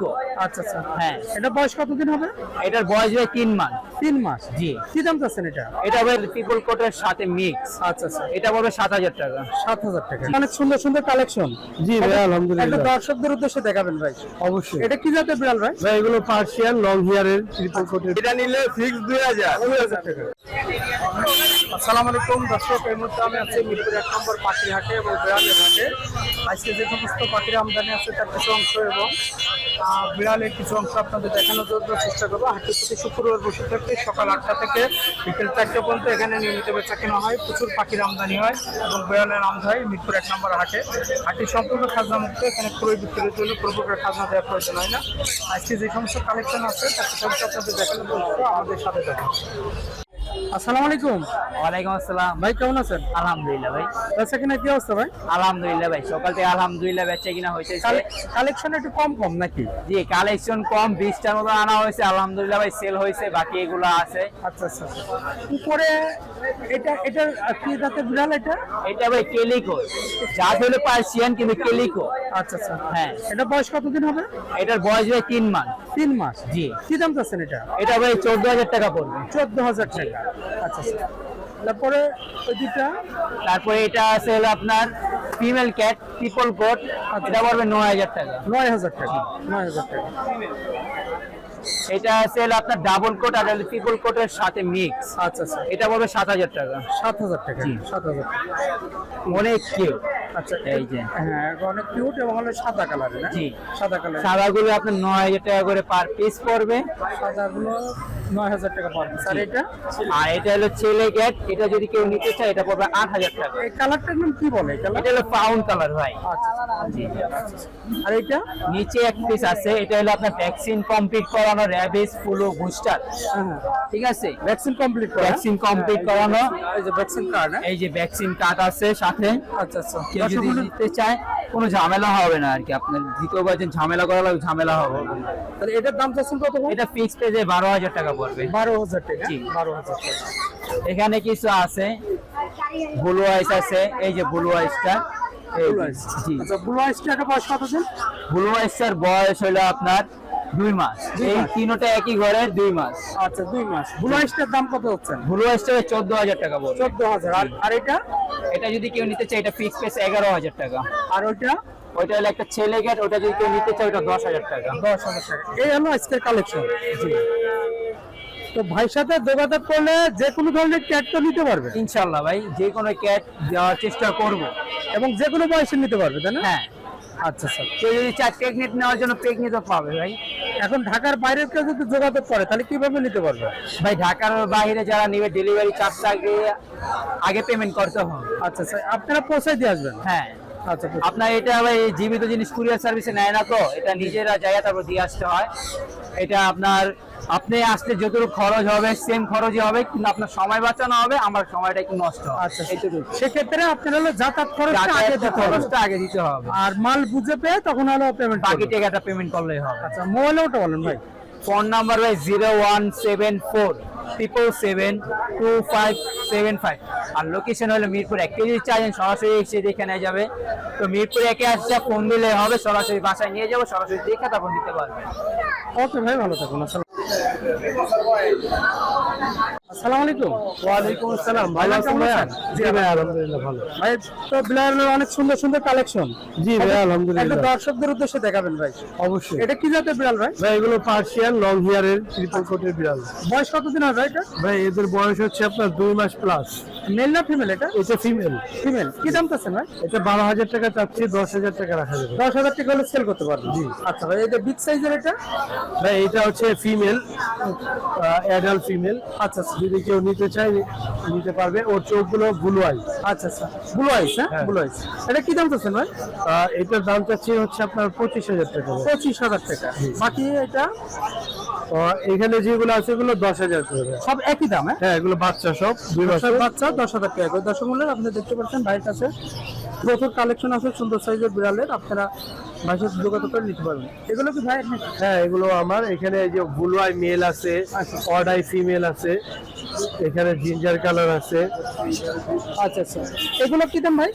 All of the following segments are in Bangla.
কেলিকো আচ্ছা আচ্ছা। হ্যাঁ। এটা বয়স কতদিন হবে? এটার বয়স হয় তিন মাস। তিন মাস? জি। কি দাম চাচ্ছেন এটা? এটা হবে পিপল কোটের সাথে মিক্স আচ্ছা আচ্ছা। এটা পড়বে সাত হাজার টাকা। সাত হাজার টাকা। অনেক সুন্দর সুন্দর কালেকশন জি ভাই, আলহামদুলিল্লাহ। দর্শকদের উদ্দেশ্যে দেখাবেন ভাই। অবশ্যই। এটা কি জাতের বিড়াল ভাই? ভাই এগুলো পার্সিয়ান লং হেয়ারের ট্রিপল কোটের এটা নিলে ফিক্স দুই হাজার। দুই হাজার টাকা। আসসালামু আলাইকুম দর্শক এই মুহূর্তে আমি আছি মিরপুর এক নম্বর পাখির হাটে এবং বিড়ালের হাটে। আজকে যে সমস্ত পাখির আমদানি আছে তার কিছু অংশ এবং আহ, বিড়ালের কিছু অংশ আপনাদের দেখানোর জন্য চেষ্টা করব। হাটের প্রতি শুক্রবার বসে থাকতে সকাল আটটা থেকে বিকেল চারটে পর্যন্ত এখানে নিয়মিত বেচা কেনা হয়, প্রচুর পাখির আমদানি হয় এবং বেয়ালের আমদ হয় মিরপুর এক নম্বর হাটে। হাটটি সম্পূর্ণ খাজনা মুক্ত এখানে ক্রয় বিক্রির জন্য কোনো প্রকার খাজনা দেওয়ার প্রয়োজন হয় না। আজকে যে সমস্ত কালেকশন আছে, তার সমস্ত আপনাদের দেখানোর জন্য আমাদের সাথে থাকুন। আসসালামু আলাইকুম। ওয়ালাইকুম আসসালাম। ভাই কেমন আছেন? আলহামদুলিল্লাহ ভাই। বেচা কিনা কি অবস্থা ভাই? আলহামদুলিল্লাহ ভাই সকাল থেকে আলহামদুলিল্লাহ বেচা কিনা হয়েছে কালেকশন একটু কম কম নাকি? জি কালেকশন কম বিশটার মতো আনা হয়েছে আলহামদুলিল্লাহ ভাই সেল হয়েছে বাকি এগুলো আছে। আচ্ছা আচ্ছা আচ্ছা। উপরে এটা এটা কি জাতের বিড়াল এটা? এটা ভাই কেলিকো। জাত হলো পার্সিয়ান কিন্তু কেলিকো। আচ্ছা আচ্ছা। হ্যাঁ। এটা বয়স কতদিন হবে? এটার বয়স ভাই তিন মাস। তিন মাস। জি। কি দাম চাচ্ছেন এটা? এটা ভাই চোদ্দ হাজার টাকা পড়বে। চোদ্দ হাজার টাকা। আচ্ছা আচ্ছা। তারপরে ওই দুটা তারপরে এটা আছে হলো আপনার ফিমেল ক্যাট ট্রিপল কোট এটা পড়বে নয় হাজার টাকা। নয় হাজার টাকা নয় হাজার টাকা। এটা আছে আপনার ডাবল কোট আর ট্রিপল কোটের সাথে মিক্স আচ্ছা আচ্ছা। এটা পড়বে সাত হাজার টাকা। সাত হাজার টাকা জি। সাত হাজার টাকা। অনেক কিউ। আচ্ছা এই যে। হ্যাঁ অনেক কিউট এবং হলো সাদা কালার না? জি। সাদা কালার সাদাগুলো আপনার নয় হাজার টাকা করে পার পিস পড়বে। সাদাগুলো নয় হাজার টাকা পাবেন স্যার এটা? আর এটা হলো ছেলে ক্যাট এটা যদি কেউ নিতে চায় এটা পড়বে আট হাজার টাকা। এই কালারটার নাম কি বলে? এটা হলো পাউন্ড কালার ভাই। আর এটা নিচে এক পিস আছে এটা হলো আপনার ভ্যাকসিন কমপ্লিট করানো র্যাবিস ফুলো বুস্টার ঠিক আছে? ভ্যাকসিন কমপ্লিট ভ্যাকসিন কমপ্লিট করানো। এই যে ভ্যাকসিন কার্ড এই যে ভ্যাকসিন কার্ড আছে সাথে। আচ্ছা আচ্ছা। কেউ যদি নিতে চায় কোনো ঝামেলা হবে না আর কি। আপনার দ্বিতীয়বার যে ঝামেলা করা লাগবে ঝামেলা হবে। তাহলে এটার দাম চাচ্ছেন কত এটা ফিক্স পেজে বারো হাজার টাকা পড়বে। বারো হাজার টাকা। বারো হাজার টাকা। এখানে কিছু আছে। ব্লু আইস আছে। এই যে ব্লু আইসটা ব্লু আচ্ছা আইসটা বয়স কতদিন ব্লু আইসটার বয়স হলো আপনার দুই মাস। এই। তিনোটা একই ঘরের দুই মাস। আচ্ছা দুই মাস। ব্লু আইসটার দাম কত হচ্ছে? ব্লু আইসটা চোদ্দ হাজার টাকা চোদ্দ হাজার। আর এটা? এটা যদি কেউ নিতে চায় এটা ফিক্স পেস এগারো হাজার টাকা। আর ওইটা? ওইটা হলো একটা ছেলে গেট ওটা যদি কেউ নিতে চায় ওটা দশ হাজার টাকা। দশ হাজার টাকা। এই হলো আজকের কালেকশন জি তো ভাইয়ের সাথে যোগাযোগ করলে যে কোনো ধরনের ক্যাট তো নিতে পারবে। ইনশাল্লাহ ভাই যে কোনো ক্যাট দেওয়ার চেষ্টা করব। এবং যে কোনো বয়সে নিতে পারবে তাই না? হ্যাঁ। আচ্ছা স্যার কেউ যদি চায় প্রেগনেন্ট নেওয়ার জন্য প্রেগনেন্টও পাবে ভাই। এখন ঢাকার বাইরের কেউ যদি যোগাযোগ করে তাহলে কীভাবে নিতে পারবে? ভাই ঢাকার বাইরে যারা নেবে ডেলিভারি চার্জটা আগে আগে পেমেন্ট করতে হবে। আচ্ছা স্যার আপনারা পৌঁছায় দিয়ে আসবেন? হ্যাঁ। আচ্ছা আপনার এটা ভাই জীবিত জিনিস কুরিয়ার সার্ভিসে নেয় না তো এটা নিজেরা জায়গা তারপর দিয়ে আসতে হয়। এটা আপনার আপনি আসতে যতটুকু খরচ হবে সেম খরচই হবে কিন্তু আপনার সময় বাঁচানো হবে আমার সময়টা একটু নষ্ট হবে। আচ্ছা এইটুকু সেক্ষেত্রে আপনার হলো যাতায়াত খরচটা আগে দিতে হবে। খরচটা আগে দিতে হবে। আর মাল বুঝে পেয়ে তখন হলো পেমেন্ট বাকি টাকাটা পেমেন্ট করলেই হবে। আচ্ছা মোবাইল ওটা বলেন ভাই। ফোন নাম্বার ভাই zero one seven four triple seven two five seven five আর লোকেশন হলো মিরপুর এক কেজি চাইছেন সরাসরি এসে দেখে নেওয়া যাবে। তো মিরপুর একে আসছে, ফোন দিলে হবে, সরাসরি বাসায় নিয়ে যাব, সরাসরি দেখে তখন দিতে পারবে। ওকে ভাই, ভালো থাকুন, আসসালাম আসসালামু আলাইকুম। ওয়ালাইকুম আসসালাম। ভালো আছেন ভাইয়া? জি ভাই আলহামদুলিল্লাহ ভালো। ভাই তো বিলালের অনেক সুন্দর সুন্দর কালেকশন জি ভাই আলহামদুলিল্লাহ। একটা দর্শকদের উদ্দেশ্যে দেখাবেন ভাই। অবশ্যই। এটা কি জাতের বিড়াল ভাই? ভাই এগুলো পার্সিয়ান লং হেয়ারের ট্রিপল কোটের বিড়াল। বয়স কতদিন হবে এটা? ভাই এদের বয়স হচ্ছে আপনার দুই মাস প্লাস মেল না ফিমেল এটা? এটা ফিমেল ফিমেল কি দাম চাচ্ছেন ভাই? এটা বারো হাজার টাকা চাচ্ছি দশ হাজার টাকা রাখা যাবে। দশ হাজার টাকা হলে সেল করতে পারবেন। জি। আচ্ছা ভাই এটা বিগ সাইজের এটা? ভাই এটা হচ্ছে ফিমেল অ্যাডাল্ট ফিমেল আচ্ছা আচ্ছা যদি কেউ নিতে চায় নিতে পারবে। ওর চোখগুলো ব্লু আই আচ্ছা আচ্ছা। ব্লু আইস হ্যাঁ। ব্লু আইস এটা কি দাম চাচ্ছেন ভাই? এটার দাম চাচ্ছি হচ্ছে আপনার পঁচিশ হাজার টাকা। পঁচিশ হাজার টাকা। বাকি এটা? এখানে যেগুলো আছে এগুলো দশ হাজার সব একই দাম হ্যাঁ? হ্যাঁ এগুলো বাচ্চা সব। দুই দশের বাচ্চা দশ হাজার টাকা করে। দর্শক মূল্যের আপনি দেখতে পাচ্ছেন ভাইয়ের কাছে প্রচুর কালেকশন আছে সুন্দর সাইজের বিড়ালের। আপনারা ভাইয়ের সাথে যোগাযোগ করে নিতে পারবেন। এগুলো কি ভাই হ্যাঁ এগুলো আমার। এখানে এই যে ব্লু আই মেল আছে অড আই ফিমেল আছে এখানে জিঞ্জার কালার আছে। আচ্ছা আচ্ছা। এগুলো কি দাম ভাই?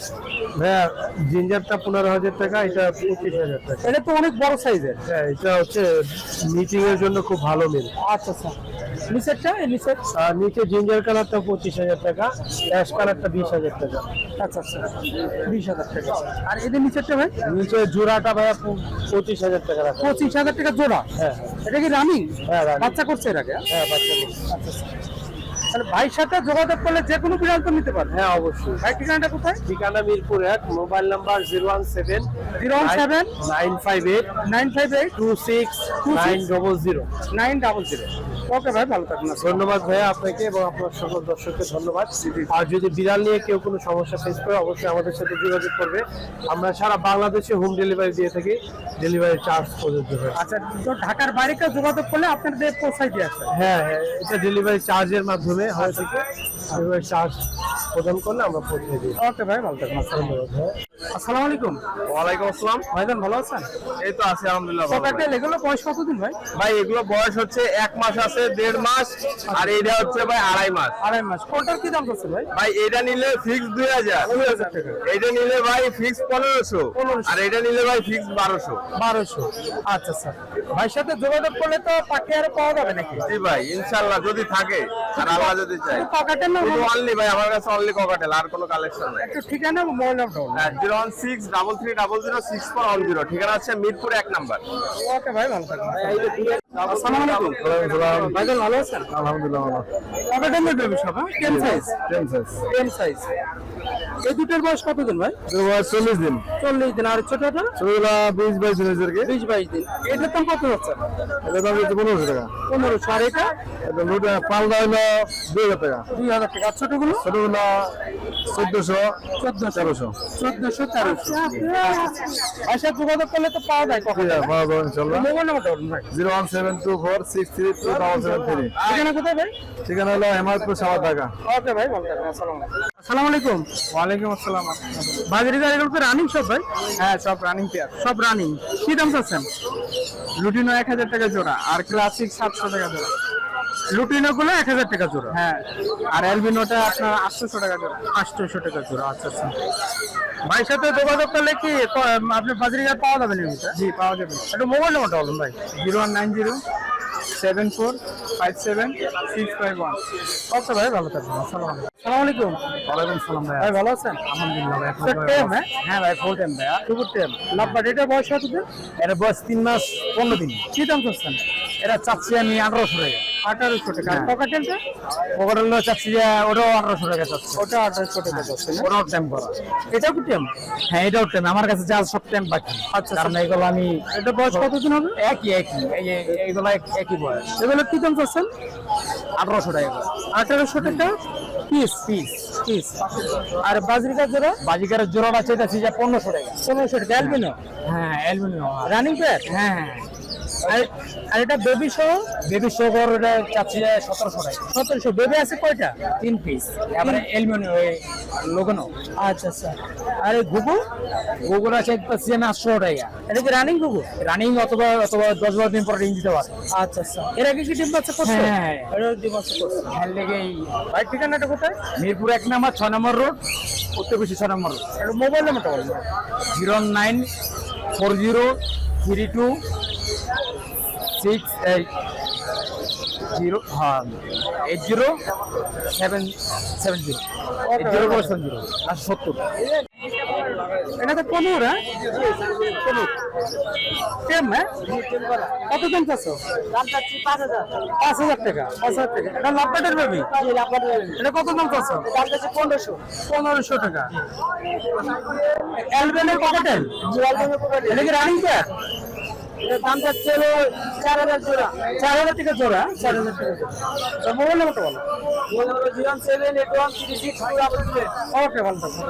হ্যাঁ জিঞ্জারটা পনেরো হাজার টাকা এটা পঁচিশ হাজার টাকা। এটা তো অনেক বড় সাইজের। হ্যাঁ এটা হচ্ছে মিটিং এর জন্য খুব ভালো মিল। আচ্ছা আচ্ছা। নিচেরটা নিচের? আর নিচে জিঞ্জার কালারটা পঁচিশ হাজার টাকা অ্যাশ কালারটা বিশ হাজার টাকা। আচ্ছা আচ্ছা বিশ হাজার টাকা। আর এদের নিচেরটা ভাই? নিচে জোড়াটা ভাইয়া পঁচিশ হাজার টাকা পঁচিশ হাজার টাকা জোড়া? হ্যাঁ। এটা কি রানিং হ্যাঁ। বাচ্চা করছে এর আগে? হ্যাঁ বাচ্চা আচ্ছা আচ্ছা। তাহলে ভাইয়ের সাথে যোগাযোগ করলে যে কোনো বিড়াল তো নিতে পারবে। হ্যাঁ অবশ্যই। ভাই ঠিকানাটা কোথায়? ঠিকানা মিরপুর এক mobile number zero one seven zero one seven nine five eight nine five eight two six nine double zero. Nine double zero. Okay ভাই ভালো থাকুন ধন্যবাদ ভাইয়া আপনাকে এবং আপনার সকল দর্শককে ধন্যবাদ। আর যদি বিড়াল নিয়ে কেউ কোনো সমস্যা ফেস করে অবশ্যই আমাদের সাথে যোগাযোগ করবে। আমরা সারা বাংলাদেশে হোম ডেলিভারি দিয়ে থাকি ডেলিভারি চার্জ প্রযোজ্য হয়। আচ্ছা তো ঢাকার বাইরে কেউ যোগাযোগ করলে আপনাদের পৌঁছাই দিয়ে আসবে? হ্যাঁ হ্যাঁ এটা ডেলিভারি চার্জের মাধ্যমে হয় থেকে ডেলিভারি চার্জ প্রদান করলে আমরা পৌঁছে দিই। ওকে ভাই ভালো থাকুন আসসালাম আলাইকুম। ওয়ালাইকুম আসসালাম। ভাইজান ভালো আছেন? এই তো আছি আলহামদুলিল্লাহ ভালো ভাই। এগুলো বয়স কতদিন ভাই? ভাই এগুলো বয়স হচ্ছে এক মাস আছে দেড় মাস আর এইটা হচ্ছে ভাই আড়াই মাস। আড়াই মাস। কোনটার কি দাম ভাই? ভাই এটা নিলে ফিক্স দুই হাজার। টাকা। এইটা নিলে ভাই ফিক্স পনেরোশো। আর এটা নিলে ভাই ফিক্স বারোশো। বারোশো। আচ্ছা আচ্ছা। ভাইয়ের সাথে যোগাযোগ করলে তো পাখি আরও পাওয়া যাবে নাকি? জি ভাই ইনশাল্লাহ যদি থাকে আর আল্লাহ যদি চাই পকেটের না অনলি ভাই আমার কাছে অনলি ককাটেল আর কোনো কালেকশন নাই। একটু ঠিকানা mobile number zero one six double three double zero six four one zero. ঠিকানা আছে মিরপুর এক নাম্বার। ওকে ভাই ভালো থাকবেন আসসালামু আলাইকুম। ভাইজান ভালো আছেন? আলহামদুলিল্লাহ ভালো। সব হ্যাঁ? টেন সাইজ কেন সাইজ কেন সাইজ এই দুটোর বয়স কতদিন ভাই? চল্লিশ দিন। চল্লিশ দিন। আর ছোটটা? ছোটটা বিশ বাইশ দিন হয়েছে বিশ বাইশ দিন। এটার দাম কত হচ্ছে? এটা দাম হচ্ছে পনেরোশো টাকা। পনেরোশো। আর এটা? এটা হলো দুই হাজার টাকা। দুই হাজার টাকা। ছোটগুলো ছোটগুলো? ছোটগুলা চোদ্দশো চোদ্দশো তেরোশো। চোদ্দশো তেরোশো। যোগাযোগ করলে তো পাওয়া যায় কখন? পাওয়া যাবে ইনশাল্লাহ। মোবাইল নাম্বারটা বলুন ভাই। Zero one seven two four six three two double seven three. ঠিকানা কোথায় ভাই? ঠিকানা হলো হেমায়তপুর সাবার ঢাকা। ওকে ভাই আসসালামু আলাইকুম। ওয়ালাইকুম আসসালাম। বাজারি গাড়িগুলো তো রানিং সব ভাই? হ্যাঁ সব রানিং পেয়ার সব রানিং কি দাম চাচ্ছেন? লুটিনো এক হাজার টাকা জোড়া আর ক্লাসিক সাতশো টাকা জোড়া। লুটিনো গুলো এক হাজার টাকা জোড়া। হ্যাঁ আর অ্যালবিনোটা আপনার আটশোশো টাকা জোড়া। আটশোশো টাকা জোড়া আচ্ছা আচ্ছা। ভাইয়ের সাথে যোগাযোগ করলে কি পাওয়া যাবে নিয়মিত জি পাওয়া যাবে। একটু মোবাইল নাম্বারটা বলুন ভাই। Zero one nine zero seven four five seven six five one. Okay ভাই ভালো থাকবেন আসসালামু আলাইকুম। ওয়ালাইকুম সালাম ভাই ভাই ভালো আছেন? আলহামদুলিল্লাহ ভাই টেম হ্যাঁ? হ্যাঁ ভাই ফুল টাইম ভাইয়া। টুকুর টেম লাভবাট এটা বয়স কত দিন এর বয়স তিন মাস পনেরো দিন। কি দাম করছেন এটা চাচ্ছি আমি আঠারোশো টাকা। আঠারোশো টাকা। আর পকেটেলটা ওখানে চাচ্ছি যে ওটাও আঠারোশো টাকা চাচ্ছি ওটা আঠারোশো টাকা ওটাও করা। এটাও কি হ্যাঁ এটাও আমার কাছে যা সব বাকি। আচ্ছা, কারণ এগুলো আমি এটা বয়স কতদিন হবে? একই একই। এই এইগুলো এক- একই বয়স। এগুলো কি দাম চাচ্ছেন? আঠারোশো টাকা আঠারোশো টাকা? পিস পিস পিস আর জোড়া? বাজিকারের জোড়াটা চাইতেছি যে পনেরোশো টাকা। পনেরোশো টাকা। অ্যালবিনো হ্যাঁ অ্যালুমিনিয়াম রানিং প্যাড হ্যাঁ হ্যাঁ। আর আর এটা বেবি সহ বেবি শোকর এটা চাচ্ছি সতেরোশো টাকা। সতেরোশো। বেবি আছে কয়টা? তিন পিস অ্যালুমিনিয়াম ওই লোকানো আচ্ছা আচ্ছা। আর ঘুঘু? ওগুলো চাইতেছি আমি আটশো টাকা। এটা কি রানিং ঘুঘু? রানিং অথবা অথবা দশ বারো দিন পরে রিং দিতে পারে। আচ্ছা আচ্ছা। এর আগে কি ডিম বাচ্চা করছে? হ্যাঁ। এটা ডিম বাচ্চা করছে। হ্যাঁ লেগেই ভাই ঠিকানাটা কোথায়? মিরপুর এক নম্বর ছয় নম্বর রোড উত্তর বেশি ছয় নম্বর রোড। মোবাইল নাম্বারটা বলুন zero nine four zero three two six eight zero হ্যাঁ eight zero seven seven zero eight zero four seven zero আর সত্তর। এটা তো পনেরো হ্যাঁ? পনেরো কেম হ্যাঁ? কত দাম চাচ্ছ? পাঁচ হাজার পাঁচ হাজার টাকা পাঁচ হাজার টাকা। এটা লাভবাটের বেবি? এটা কত দাম চাচ্ছ? পনেরোশো পনেরোশো টাকা। অ্যালবেনের পকেটেল এটা কি রানিং প্যাড দাম চাচ্ছে হলো চার হাজার জোড়া। চার হাজার টাকা জোড়া চার হাজার থেকে জোড়া। মোবাইল নাম্বারটা বলো। Zero seven eight one three six okay ভালো থাকো।